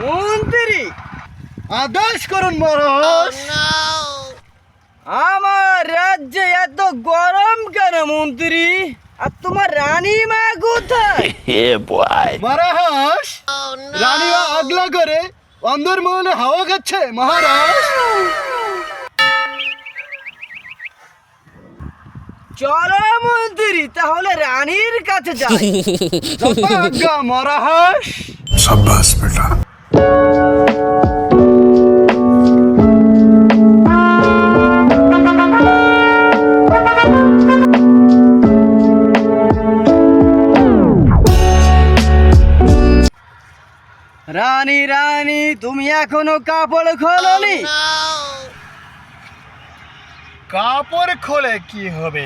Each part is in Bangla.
মন্ত্রী আদেশ করুন মহারাজ। আমার রাজ্যে এত গরম কেন মন্ত্রী? আর তোমার রানী মা কোথায়? মহারাজ রানীমা আগলা করে অন্দরমহলে হাওয়া খাচ্ছে মহারাজ। চলো মন্ত্রী তাহলে রানীর কাছে যাই। বেটা। রানী রানী তুমি এখনও কাপড় খোলনি? Oh, কাপড় খোলে কি হবে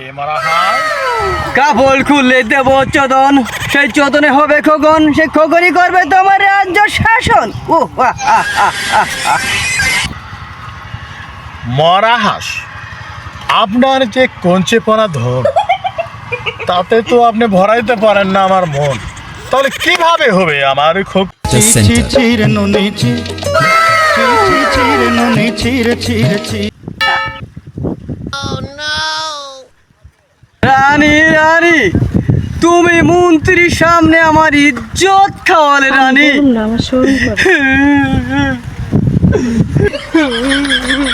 কাপড় খুললে দেব চোদন সেই চোদনে হবে খোকন সে খোকনই করবে তোমার রাজ্য শাসন ও আহ, আহ, আহ, আহ, আহ। মরাহাস আপনার যে কঞ্চেপনা ধন তাতে তো আপনি ভরাইতে পারেন না আমার মন তাহলে কীভাবে হবে আমার খুব চিরে নুনি চি চিরে নুনি চিরে চিরে চি রানী তুমি মন্ত্রীর সামনে আমার ইজ্জত খাওয়ালে রানী আমার।